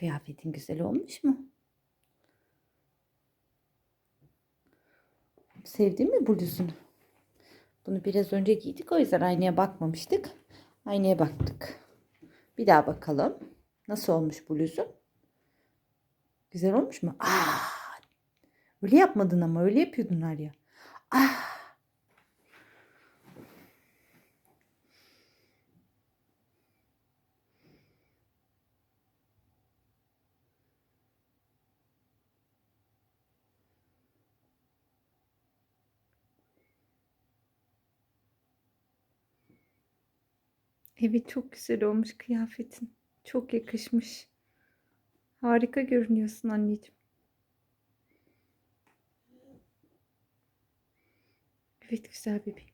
Kıyafetin güzel olmuş mu? Sevdin mi bluzunu? Bunu biraz önce giydik o yüzden aynaya bakmamıştık. Aynaya baktık. Bir daha bakalım. Nasıl olmuş bluzun? Güzel olmuş mu? Aa, öyle yapmadın ama öyle yapıyordun Arya. Ah. Evet çok güzel olmuş kıyafetin. Çok yakışmış. Harika görünüyorsun anneciğim. Evet güzel bebeğim.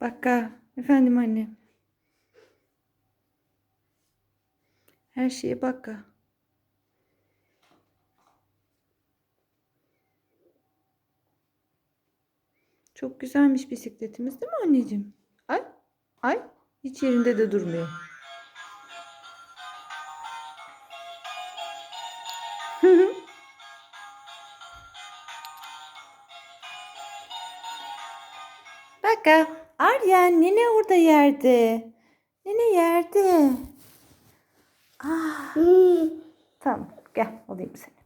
Bakka. Efendim anne. Her şeye bakka. Çok güzelmiş bisikletimiz değil mi anneciğim? Ay, ay hiç yerinde de durmuyor. Baka, Aryen nene orada yerde. Nene yerde. Ah, tamam gel alayım seni.